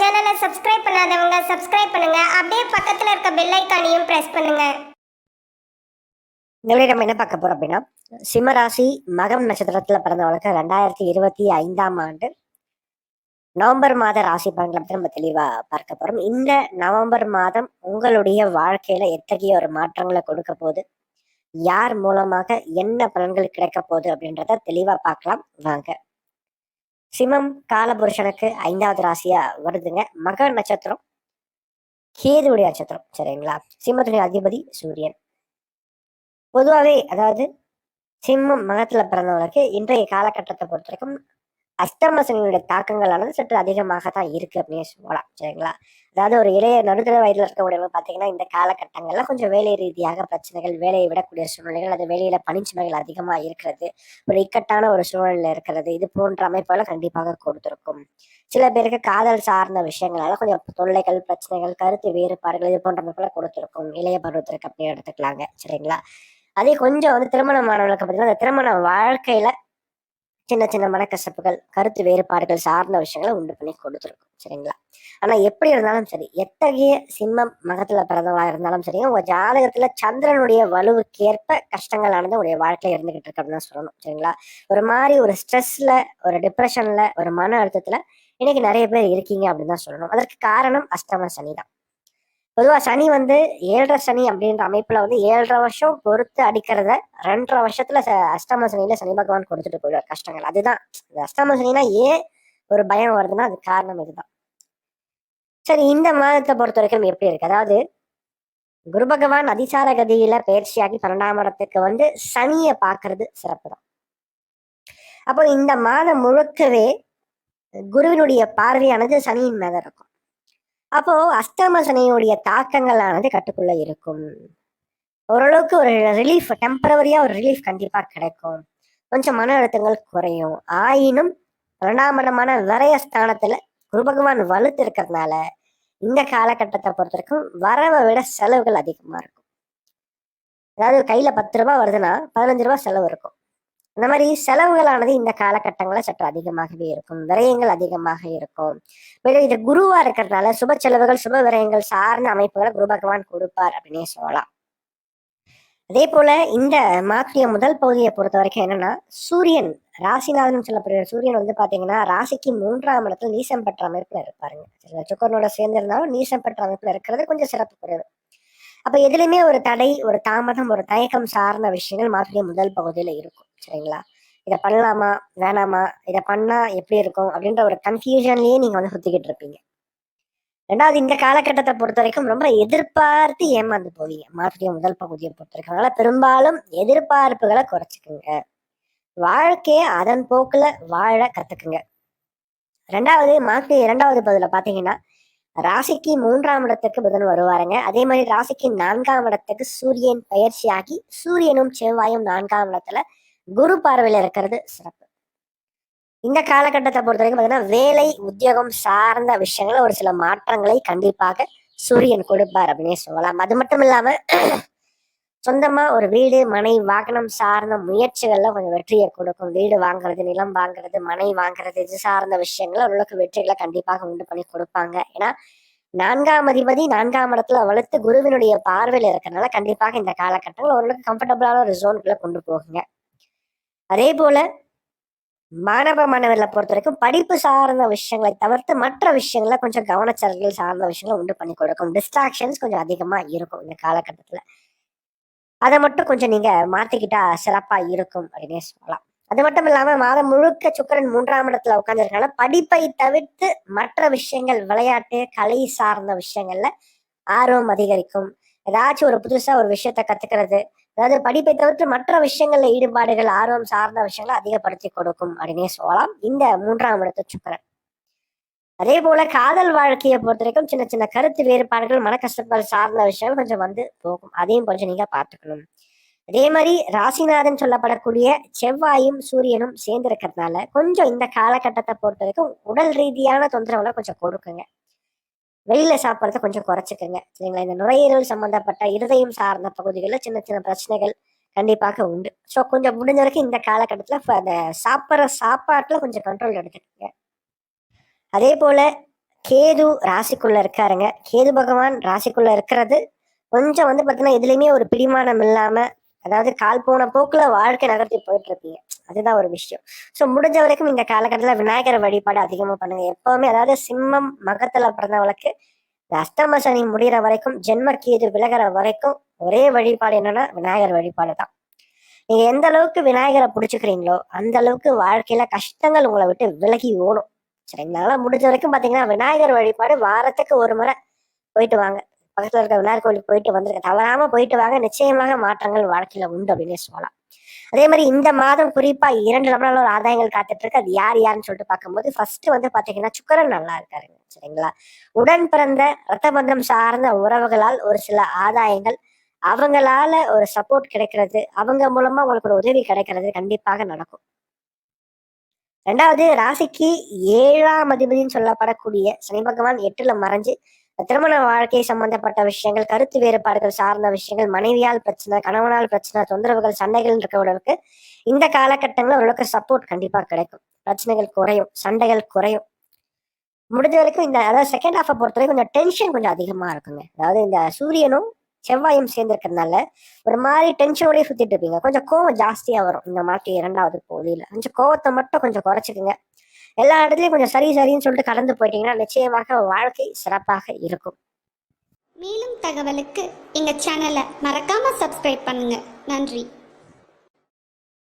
சேனலை சப்ஸ்கிரைப் பண்ணாதவங்க சப்ஸ்கிரைப் பண்ணுங்க. அப்படியே பக்கத்துல இருக்க பெல் ஐக்கானையும் பிரஸ் பண்ணுங்க. இந்த நம்ம என்ன பார்க்க போறோம் அப்படின்னா சிம்மராசி மகம் நட்சத்திரத்துல பிறந்தவங்களுக்கு ரெண்டாயிரத்தி இருபத்தி ஐந்தாம் ஆண்டு நவம்பர் மாத ராசி பலன்களை பற்றி நம்ம தெளிவா பார்க்க போறோம். இந்த நவம்பர் மாதம் உங்களுடைய வாழ்க்கையில எத்தகைய ஒரு மாற்றங்களை கொடுக்க போகுது? யார் மூலமாக என்ன பலன்கள் கிடைக்க போகுது அப்படின்றத தெளிவா பார்க்கலாம். வாங்க. சிம்மம் காலபுருஷனுக்கு ஐந்தாவது ராசியா வருதுங்க. மக நட்சத்திரம் கேதுடைய நட்சத்திரம் சரிங்களா? சிம்மத்துடைய அதிபதி சூரியன். பொதுவாகவே அதாவது சிம்மம் மகத்துல பிறந்தவங்களுக்கு இன்றைய காலகட்டத்தை பொறுத்த வரைக்கும் அஷ்டம சனியுடைய தாக்கங்களானது சற்று அதிகமாக தான் இருக்கு அப்படின்னு சொல்லலாம் சரிங்களா? அதாவது ஒரு இளைய நடுத்தர வயதில் இருக்கக்கூடியவங்க பார்த்தீங்கன்னா இந்த காலகட்டங்கள்ல கொஞ்சம் வேலை ரீதியாக பிரச்சனைகள் வேலையை விடக்கூடிய சூழ்நிலைகள் அது வேலையில பணிச்சுமைகள் அதிகமா இருக்கிறது ஒரு இக்கட்டான ஒரு சூழ்நிலை இருக்கிறது இது போன்ற அமைப்புகளை கண்டிப்பாக கொடுத்துருக்கும். சில பேருக்கு காதல் சார்ந்த விஷயங்களால கொஞ்சம் தொல்லைகள் பிரச்சனைகள் கருத்து வேறுபாடுகள் இது போன்ற அமைப்புகளை கொடுத்துருக்கும். இளைய பருவத்திற்கு அப்படின்னு எடுத்துக்கலாங்க சரிங்களா? அதே கொஞ்சம் வந்து திருமணமானவர்களுக்கு பார்த்தீங்கன்னா அந்த திருமண வாழ்க்கையில சின்ன சின்ன மனக்கசப்புகள் கருத்து வேறுபாடுகள் சார்ந்த விஷயங்களை உண்டு பண்ணி கொடுத்துருக்கும். சரிங்களா? ஆனா எப்படி இருந்தாலும் சரி எத்தகைய சிம்மம் மகத்துல பிறந்தவங்களா இருந்தாலும் சரி உங்க ஜாதகத்துல சந்திரனுடைய வலுவுக்கேற்ப கஷ்டங்களானது உடைய வாழ்க்கையில இருந்துகிட்டு இருக்கு அப்படின்னு தான் சொல்லணும். சரிங்களா? ஒரு மாதிரி ஒரு ஸ்ட்ரெஸ்ல ஒரு டிப்ரெஷன்ல ஒரு மன அழுத்தத்துல இன்னைக்கு நிறைய பேர் இருக்கீங்க அப்படின்னு தான் சொல்லணும். அதற்கு காரணம் அஷ்டம சனி தான். பொதுவா சனி வந்து ஏழரை சனி அப்படின்ற அமைப்புல வந்து ஏழரை வருஷம் பொறுத்து அடிக்கிறத ரெண்டரை வருஷத்துல அஷ்டம சனியில சனி பகவான் கொடுத்துட்டு போயிடுவார். கஷ்டங்கள். அதுதான். இந்த அஷ்டம சனினா ஏன் ஒரு பயம் வருதுன்னா அது காரணம் இதுதான். சரி இந்த மாதத்தை பொறுத்த வரைக்கும் எப்படி இருக்கு? அதாவது குரு பகவான் அதிசார கதியில பயிற்சியாகி பன்னெண்டாம் இடத்துக்கு வந்து சனியை பார்க்கறது சிறப்பு தான். அப்போ இந்த மாதம் முழுக்கவே குருவினுடைய பார்வையானது சனியின் மேல இருக்கும். அப்போ அஷ்டம சனியுடைய தாக்கங்களானது கட்டுக்குள்ள இருக்கும். ஓரளவுக்கு ஒரு ரிலீஃப் டெம்பரவரியா ஒரு ரிலீஃப் கண்டிப்பா கிடைக்கும். கொஞ்சம் மன அழுத்தங்கள் குறையும். ஆயினும் பன்னெண்டாம் இடமான விரய ஸ்தானத்துல குரு பகவான் வலுத்து இருக்கிறதுனால இந்த காலகட்டத்தை பொறுத்த வரைக்கும் வரவை விட செலவுகள் அதிகமா இருக்கும். அதாவது கையில பத்து ரூபாய் வருதுன்னா பதினஞ்சு ரூபாய் செலவு இருக்கும். இந்த மாதிரி செலவுகளானது இந்த காலகட்டங்களில் சற்று அதிகமாகவே இருக்கும். விரயங்கள் அதிகமாக இருக்கும். மேலும் இது குருவா இருக்கிறதுனால சுப செலவுகள் சுப விரயங்கள் சார்ந்த அமைப்புகளை குரு பகவான் கொடுப்பார் அப்படின்னே சொல்லலாம். அதே போல இந்த மாற்றிய முதல் பகுதியை பொறுத்த வரைக்கும் என்னன்னா சூரியன் ராசிநாதன் சொல்லப்படுகிற சூரியன் வந்து பாத்தீங்கன்னா ராசிக்கு மூன்றாம் இடத்துல நீசம் பெற்ற அமைப்புல இருப்பாருங்க. சில சுக்கரனோட சேர்ந்து இருந்தாலும் நீசம் பெற்ற அமைப்புல இருக்கிறது கொஞ்சம் சிறப்பு குறைவு அப்ப எதுலையுமே ஒரு தடை ஒரு தாமதம் ஒரு தயக்கம் சார்ந்த விஷயங்கள் மாற்றிய முதல் பகுதியில இருக்கும். சரிங்களா? இதை பண்ணலாமா? வேணாமா? இதை பண்ணா எப்படி இருக்கும்? அப்படின்ற ஒரு கன்ஃபியூஷன்லயே நீங்க வந்து சுத்திக்கிட்டு இருப்பீங்க. ரெண்டாவது இந்த காலகட்டத்தை பொறுத்த வரைக்கும் ரொம்ப எதிர்பார்த்து ஏமாந்து போவீங்க. மாற்றிய முதல் பகுதியை பொறுத்த வரைக்கும். அதனால பெரும்பாலும் எதிர்பார்ப்புகளை குறைச்சிக்குங்க. வாழ்க்கையை அதன் போக்குல வாழ கத்துக்குங்க. ரெண்டாவது மாற்றி இரண்டாவது பதில பாத்தீங்கன்னா ராசிக்கு மூன்றாம் இடத்துக்கு புதன் வருவாருங்க. அதே மாதிரி ராசிக்கு நான்காம் இடத்துக்கு சூரியன் பயிற்சியாகி சூரியனும் செவ்வாயும் நான்காம் இடத்துல குரு பார்வையில் இருக்கிறது சிறப்பு. இந்த காலகட்டத்தை பொறுத்த வரைக்கும் பார்த்தீங்கன்னா வேலை உத்தியோகம் சார்ந்த விஷயங்கள ஒரு சில மாற்றங்களை கண்டிப்பாக சூரியன் கொடுப்பார் அப்படின்னே சொல்லலாம். அது மட்டும் இல்லாம சொந்தமா ஒரு வீடு மனை வாகனம் சார்ந்த முயற்சிகள்ல கொஞ்சம் வெற்றியை கொடுக்கும். வீடு வாங்குறது நிலம் வாங்குறது மனை வாங்குறது இது சார்ந்த விஷயங்கள் ஓரளவுக்கு வெற்றிகளை கண்டிப்பாக உண்டு பண்ணி கொடுப்பாங்க. ஏன்னா நான்காம் அதிபதி நான்காம் இடத்துல வளர்த்து குருவினுடைய பார்வையில இருக்கறனால கண்டிப்பாக இந்த காலகட்டங்கள் ஓரளவுக்கு கம்ஃபர்டபுளான ஒரு ஜோனுக்குள்ள கொண்டு போகுங்க. அதே போல மாணவ மாணவர்களை பொறுத்த வரைக்கும் படிப்பு சார்ந்த விஷயங்களை தவிர்த்து மற்ற விஷயங்கள கொஞ்சம் கவனச்சரல்கள் சார்ந்த விஷயங்களை உண்டு பண்ணி கொடுக்கும். டிஸ்ட்ராக்ஷன்ஸ் கொஞ்சம் அதிகமா இருக்கும் இந்த காலகட்டத்துல. அதை மட்டும் கொஞ்சம் நீங்க மாத்திக்கிட்டா சிறப்பா இருக்கும் அப்படின்னே சொல்லலாம். அது மட்டும் இல்லாம மாதம் முழுக்க சுக்கிரன் மூன்றாம் இடத்துல உட்காந்துருக்கனால படிப்பை தவிர்த்து மற்ற விஷயங்கள் விளையாட்டு கலை சார்ந்த விஷயங்கள்ல ஆர்வம் அதிகரிக்கும். ஏதாச்சும் ஒரு புதுசா ஒரு விஷயத்த கத்துக்கிறது அதாவது படிப்பை தவிர்த்து மற்ற விஷயங்கள்ல ஈடுபாடுகள் ஆர்வம் சார்ந்த விஷயங்களை அதிகப்படுத்தி கொடுக்கும் அப்படின்னே சொல்லலாம். இந்த மூன்றாம் இடத்து சுக்கரன். அதே போல காதல் வாழ்க்கையை பொறுத்த வரைக்கும் சின்ன சின்ன கருத்து வேறுபாடுகள் மனக்கஷ்டங்கள் சார்ந்த விஷயங்கள் கொஞ்சம் வந்து போகும். அதையும் கொஞ்சம் நீங்க பார்த்துக்கணும். அதே மாதிரி ராசிநாதன் சொல்லப்படக்கூடிய செவ்வாயும் சூரியனும் சேர்ந்து இருக்கிறதுனால கொஞ்சம் இந்த காலகட்டத்தை பொறுத்த வரைக்கும் உடல் ரீதியான தொந்தரவுல கொஞ்சம் கொடுக்குங்க. வெளியில சாப்பிட்றத கொஞ்சம் குறைச்சிக்கங்க. சரிங்களா? இந்த நுரையீரல் சம்பந்தப்பட்ட இருதயம் சார்ந்த பகுதிகளில் சின்ன சின்ன பிரச்சனைகள் கண்டிப்பாக உண்டு. ஸோ கொஞ்சம் முடிஞ்ச வரைக்கும் இந்த காலகட்டத்தில் அந்த சாப்பிட்ற சாப்பாட்டில் கொஞ்சம் கண்ட்ரோல் எடுத்துக்கோங்க. அதே போல் கேது ராசிக்குள்ளே இருக்காருங்க. கேது பகவான் ராசிக்குள்ளே இருக்கிறது கொஞ்சம் வந்து பார்த்தீங்கன்னா எதுலேயுமே ஒரு பிடிமானம் இல்லாமல் அதாவது கால் போன போக்குல வாழ்க்கை நகர்த்தி போயிட்டு இருப்பீங்க அதுதான் ஒரு விஷயம். ஸோ முடிஞ்ச வரைக்கும் இந்த காலகட்டத்தில் விநாயகர் வழிபாடு அதிகமாக பண்ணுங்க. எப்பவுமே அதாவது சிம்மம் மகத்துல பிறந்தவளுக்கு இந்த அஷ்டம சனி முடிகிற வரைக்கும் ஜென்ம கேது விலகிற வரைக்கும் ஒரே வழிபாடு என்னன்னா விநாயகர் வழிபாடு தான். நீங்க எந்த அளவுக்கு விநாயகரை பிடிச்சிக்கிறீங்களோ அந்த அளவுக்கு வாழ்க்கையில கஷ்டங்கள் உங்களை விட்டு விலகி ஓடும். சரிங்களா முடிஞ்ச வரைக்கும் பாத்தீங்கன்னா விநாயகர் வழிபாடு வாரத்துக்கு ஒரு முறை போயிட்டு வாங்க. பக்கத்தில் இருக்க விநாயகர் கோயிலுக்கு போயிட்டு வந்துருங்க தவறாம போயிட்டு வாங்க. நிச்சயமாக மாற்றங்கள் வாழ்க்கையில உண்டு அப்படின்னு சொல்லலாம். அதே மாதிரி இந்த மாதம் குறிப்பா இரண்டு நம்மளால ஒரு ஆதாயங்கள் காத்துட்டு இருக்கு. அது யார் யாருன்னு சொல்லிட்டு பார்க்கும்போது ஃபர்ஸ்ட் வந்து பாத்தீங்கன்னா சுக்கரன் நல்லா இருக்காருங்க சரிங்களா? உடன் பிறந்த ரத்த பந்தம் சார்ந்த உறவுகளால் ஒரு சில ஆதாயங்கள் அவங்களால ஒரு சப்போர்ட் கிடைக்கிறது அவங்க மூலமா உங்களுக்கு ஒரு உதவி கிடைக்கிறது கண்டிப்பாக நடக்கும். ரெண்டாவது ராசிக்கு ஏழாம் அதிபதினு சொல்லப்படக்கூடிய சனி பகவான் எட்டுல மறைஞ்சு திருமண வாழ்க்கை சம்பந்தப்பட்ட விஷயங்கள் கருத்து வேறுபாடுகள் சார்ந்த விஷயங்கள் மனைவியால் பிரச்சனை கணவனால் பிரச்சனை தொந்தரவுகள் சண்டைகள் இருக்கிறவங்களுக்கு இந்த காலகட்டங்களில் ஓரளவுக்கு சப்போர்ட் கண்டிப்பா கிடைக்கும். பிரச்சனைகள் குறையும் சண்டைகள் குறையும். முடிஞ்ச வரைக்கும் இந்த அதாவது செகண்ட் ஹாஃபை பொறுத்த வரைக்கும் கொஞ்சம் டென்ஷன் கொஞ்சம் அதிகமா இருக்குங்க. அதாவது இந்த சூரியனும் செவ்வாயும் சேர்ந்துருக்கிறதுனால ஒரு மாதிரி டென்ஷனோடய சுத்திட்டு இருப்பீங்க. கொஞ்சம் கோவம் ஜாஸ்தியா வரும். இந்த மாட்டி இரண்டாவது போலியில கொஞ்சம் கோவத்தை மட்டும் கொஞ்சம் குறைச்சிக்குங்க. எல்லா இடத்துலயும் கொஞ்சம் சரி சரின்னு சொல்லிட்டு கடந்து போயிட்டீங்கன்னா நிச்சயமாக வாழ்க்கை சிறப்பாக இருக்கும். மேலும் தகவலுக்கு எங்கள் சேனலை மறக்காமல் சப்ஸ்கிரைப் பண்ணுங்கள் நன்றி.